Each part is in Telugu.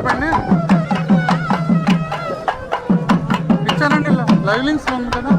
చెప్పండి ఇచ్చానండి లైవ్ లింక్స్ ఉంది కదా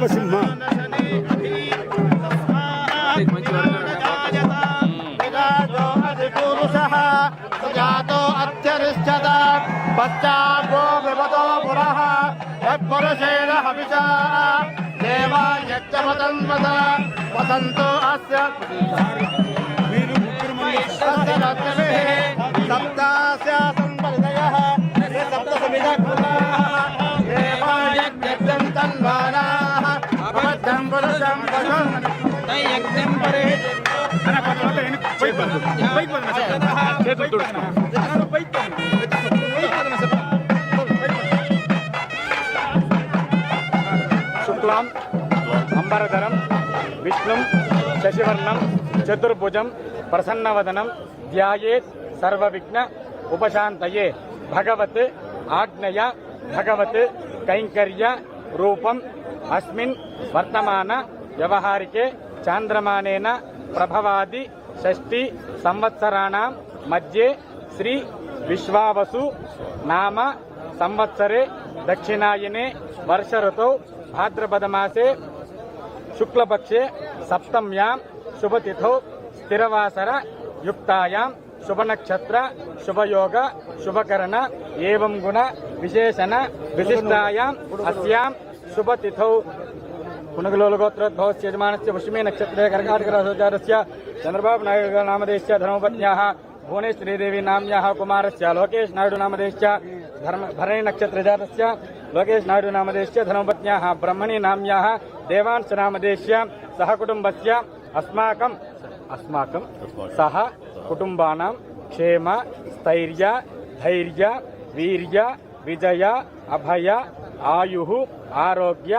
నృసింహ అత్యరిష్టత పశ్చాగో విపదో పురః యత్పురుషేణ హవిషా దేవా యజ్ఞమతన్మత వసంతో అస్య సప్తాస్య సంపరిదయః பாரு. ஆனா பத்து வரல எனக்கு பைக் வருது பைக் வருது சார். பைக் வருது பைக் சுக்லாம் அம்பரதரம் விஷ்ணும் சசிவர்ணம் சதுர்புஜம் பிரசன்னவதனம் தியாயே சர்வவிக்ன உபசாந்தயே. பகவத் ஆக்னயா பகவத் கைங்கரிய ரூபம் அஸ்மின் வர்த்தமான விவகாரிக்கே चांद्रमान प्रभवादि षष्टि संवत्सराण मध्ये श्री विश्वावसु नाम संवत्सरे दक्षिणायने वर्षऋतौ भाद्रपदमासे शुक्लपक्षे सप्तम्यां शुभतिथौ स्थिरवासर युक्तायां शुभनक्षत्र शुभयोग शुभकरण एवं गुण विशेषण विशिष्टायां अस्यां शुभतिथौ पुनगलोलगोत्रोद्भवस्य यजमानस्य पुष्मे नक्षत्रे कर्काटकरासोचारस्य चन्द्रबाबुनायकनामदेश्च धर्मपत्न्याः भुवनेश्वरीदेवी लोकेश कुमारस्य लोकेशनायडुनामदेश्च धर्म भरणिनक्षत्रजातस्य लोकेशनायडुनामदेश्च धर्मपत्न्याः ब्रह्मणी नाम्न्याः देवांश नामदेश्य सह से अस्माक अस्माक सह कुटुबा क्षेम, स्थर्य, धैर्य, वीर्य, विजय, अभय ఆయు ఆరోగ్య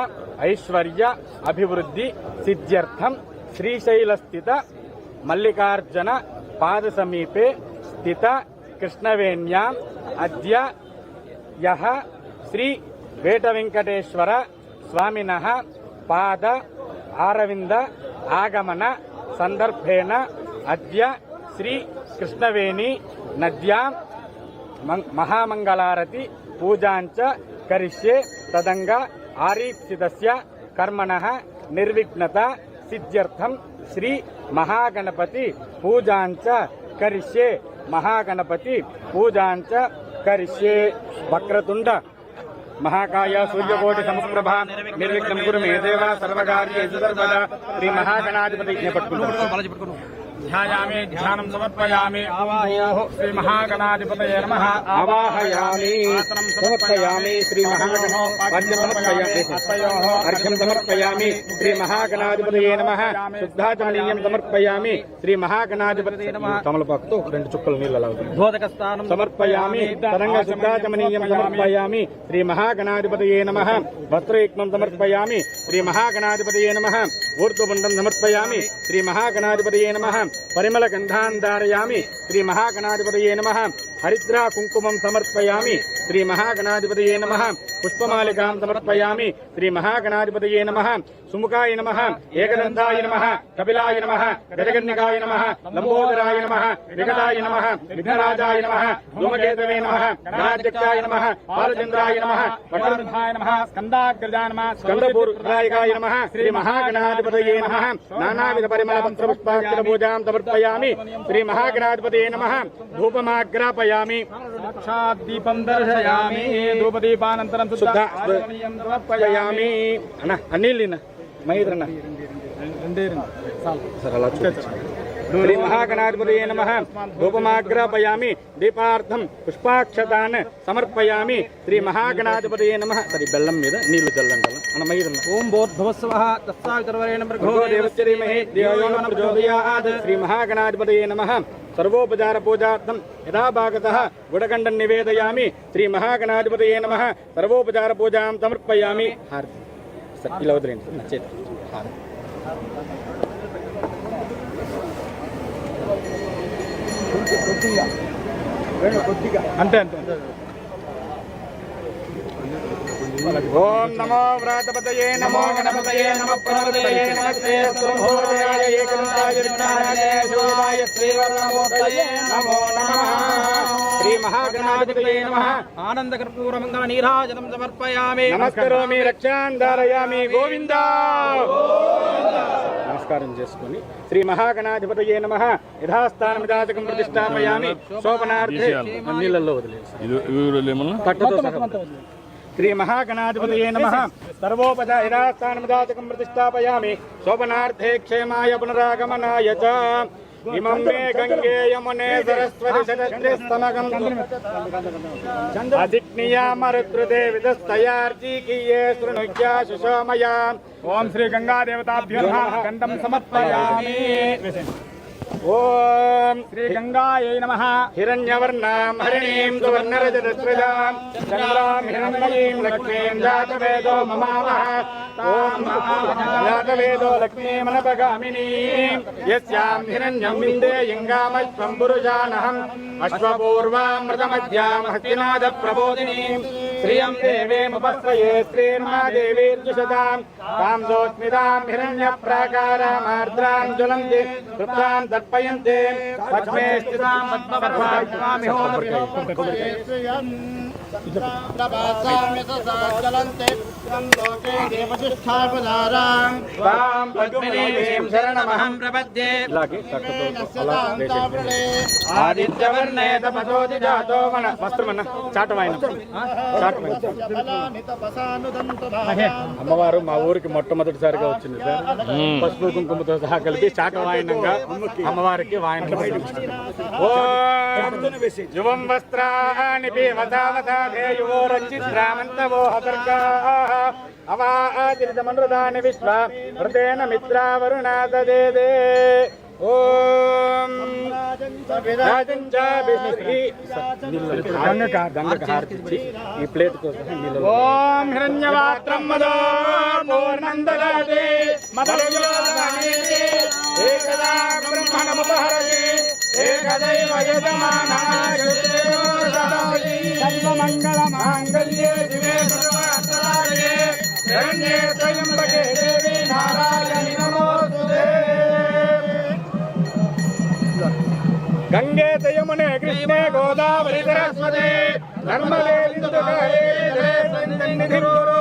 ఐశ్వర్య అభివృద్ధి సిద్ధ్యర్థం శ్రీశైలస్థిత మల్లికార్జున పాద సమీపే స్థిత కృష్ణవేణ్యాం అద్య యహ శ్రీ వేటవెంకటేశ్వర స్వామిన పాద ఆరవింద ఆగమన సందర్భేణ అద్య శ్రీ కృష్ణవేణి నద్యాం మహామంగళారతి పూజాంచ కరిష్యే తదంగా ఆరీప్సితస్య కర్మణ నిర్విఘ్నత సిద్ధ్యర్థం శ్రీ మహాగణపతి పూజాంచ కరిష్యే మహాగణపతి పూజాంచ కరిష్యే వక్రతుండ మహాకాయ సూర్యకోటి సమప్రభ నిర్విఘ్నం గురు మే దేవ సర్వకార్యేషు సర్వదా. శ్రీ మహాగణాధిపతి పట్టుకుంటాం ధ్యాయామి ధ్యానం సమర్పయామి ఆవాహయాహు శ్రీ మహాగణాధిపతయే నమః ఆవాహయామి సమర్పయామి శ్రీ మహాగణాధిపతి అర్ఘ్యం సమర్పయామి శ్రీ మహాగణాధిపతయే నమ శుద్ధాచమనీయం సమర్పయామి శ్రీ మహాగణాధిపతి తమలపాకుతో రెండు చుక్కలు నీళ్ళ సమర్పయామి. తరంగ శుద్ధాచమనీయం సమర్పయామి. శ్రీ మహాగణాధిపతయే నమ. వస్త్రయుక్మం సమర్పయామి. శ్రీ మహాగణాధిపతయే నమ. ఊర్ధ్వపుండం సమర్పయామి. శ్రీ మహాగణాధిపతయే నమ. పరిమళ గంధాన్ ధారయామి శ్రీ మహాగణాధిపతయే నమ. హరిద్రా కుంకుమం సమర్పయామి శ్రీ మహాగణాధిపతయే నమ పుష్పమాలికాం సమర్పయామి శ్రీ మహాగణాధిపతయే నమ సుముఖాయ నమ ఏకదంతాయ నమ కపిలాయ నమ గజగన్నికాయ నమ లంబోదరాయ నమ వికటాయ నమ విఘ్నరాజాయ నమ ధూమకేతవే నమ గణాధ్యక్షాయ నమ బాలచంద్రాయ నమ వటవృద్ధాయ నమః స్కందాగ్రజాయ నమః స్కందపూర్ణాయకాయ నమ శ్రీ మహాగణాధిపతయే నమ నానావిధ పరిమళ పత్ర పుష్పాక్షర పూజాం సమర్పయామి శ్రీ మహాగణాధిపతయే నమ ధూపమాగ్రాపయామి సాక్షాత్ దీపం దర్శయామి ధూపదీపానంతరం సమర్పయామి. అన్న అన్నీళ్ళిన్న మహేంద్రన్న సరే అలా. శ్రీ మహాగణాధిపతయే నమ. ధూపమాగ్రాపయామి దీపార్థం పుష్పాక్షతాన్ సమర్పయామి. శ్రీ మహాగణాధిపతయే నమ. సరే బెల్లం మీద నీళ్ళు చల్లండి మహేంద్రన్న ఓం భూర్భువస్వః తస్సాగర్వరేణ భర్గో దేవస్య ధీమహి ధియో యో నః ప్రచోదయాత్. శ్రీ మహాగణాధిపతయే నమః. సర్వోపచార పూజార్థం యథా భాగతః గుడగండం నివేదయామి. శ్రీ మహాగణాధిపతయే నమ. సర్వోపచార పూజాం సమర్పయామి. హారతి. ఇలా వదిలేండి సార్, హారతి. అంతే అంతే ఓం నమో వ్రాతపతయే నమో గణపతయే నమ. ప్రణపతయే నమస్తే. స్వభోదయాయ ఏకదంతాయ విఘ్నాయ శోభాయ శ్రీవర్ణమూర్తయే నమో నమః. శ్రీ మహాగణాధిపతయే నమః. ఆనందకర్పూరమంగళ నీరాజనం సమర్పయామి. నమస్కరోమి రక్షాన్ ధారయామి గోవింద. నమస్కారం చేసుకొని శ్రీ మహాగణాధిపతయే నమ యథాస్థానమిదాచకం ప్రతిష్టాపయామి. శోభనార్థే నీళ్ళల్లో వదిలేసి తట్టుతో సహా శ్రీ మహాగణాధిపతయే నమ సర్వోపద యథాస్థానమిదాచకం ప్రతిష్టాపయామి శోభనార్థే క్షేమాయ పునరాగమనాయ చ ఇమం మే గంగే యమునే సరస్వతి సరస్వతిస్తమగం అదిజ్ఞియామరుద్రుదే విదస్తయార్జీకీయే శృణుజ్యా సుషోమయా ఓం శ్రీ ఓం. శ్రీ గంగాయై నమః. హిరణ్యవర్ణాం హరిణీం సువర్ణరజతస్రజాం చంద్రాం హిరణ్మయీం లక్ష్మీం జాతవేదో మమావహ ఓం. జాతవేదో లక్ష్మీమనపగామినీం. యస్యాం హిరణ్యం విందేయంగామశ్వం పురుషానహం అశ్వపూర్వామృతమధ్యాం హస్తినాద ప్రబోధినీం శ్రియం దేవేముపస్రయే శ్రీర్మాదేవీర్జుషతాం తాం దోస్మితాం హిరణ్య ప్రాకారామార్ద్రాం జ్వలంతి కృతాం తర్పయంతే పద్మే స్థితాం పద్మపర్వామి తాం పద్మినీం శరణమహం ప్రపద్యే ఇలాగే చక్కతో అలా వేసేయండి. ఆదిత్యవర్ణే తపసోది అమ్మవారు మా ఊరికి మొట్టమొదటిసారిగా వచ్చింది సార్. పసుపు కుంకుమతో సహా కలిపి శాఖ శాఖవాయనంగా అమ్మవారికి వాయన యువం వస్త్రాన్ని పివతావతాధేయువో రంచిత్రామంతవో హతర్గా అవాదిరితమనృదాని విశ్వ హృదేన మిత్రావరుణాదే ఓం రాజంచ విష్ణుకి హారతిచ్చి ఈ ప్లేట్ కోసం ఓం హిరణ్యవాత్రం మదో ఏకదా బ్రహ్మణముపహరతి ఏకదైవ సర్వమంగళ మాంగళ్యే శివే సర్వార్థాయే శరణ్యే గంగే చ యమునే కృష్ణే గోదావరి సరస్వతి సన్నిధిరురు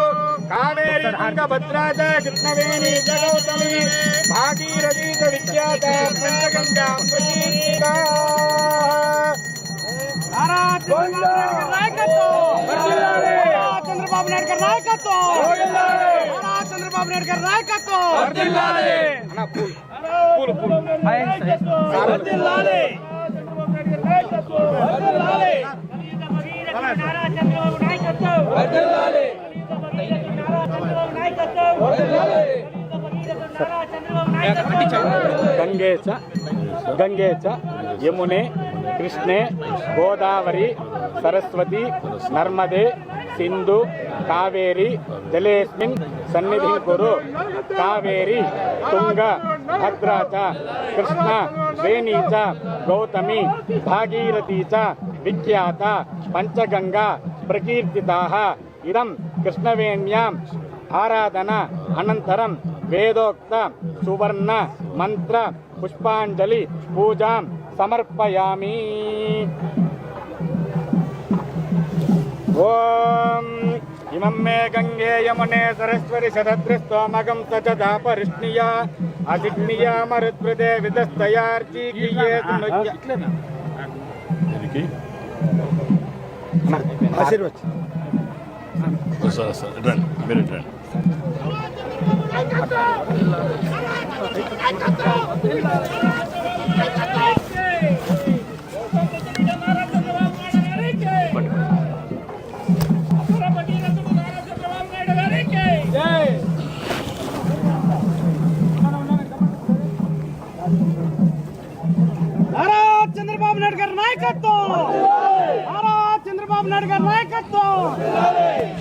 కావేరి తుంగభద్రా చ కృష్ణవేణి గౌతమి భాగీరథీ చ విఖ్యాత పంచగంగా చంద్రబాబు నాయుడు గారి నాయకత్వం! చంద్రబాబు నాయుడు గారి నాయకత్వం పూలు పూలు గంగే చ గంగే చ యమునే కృష్ణే గోదావరి సరస్వతి నర్మదే సింధు కావేరి జలేస్మిన్ సన్నిధి గురు కావేరి తుంగ భద్రా చ కృష్ణ వేణీ చ గౌతమి భాగీరథీ చ విఖ్యాత పంచగంగా ప్రకీర్తితాः ఇదం కృష్ణవేణ్యాం ఆరాధన అనంతరం వేదోక్త సువర్ణ మంత్ర పుష్పాంజలి పూజాం సమర్పయామి ఓం ఇమం మే గంగే యమునే సరస్వతి శతద్రిస్తోమగం సచదా పరిష్ణియా అజిగ్నియా మరుత్వదే విదస్తయార్చీకియే ఆశీర్వచ్ రండి మీరు రండి చంద్రబాబు నాయుడు గారి నాయకత్వం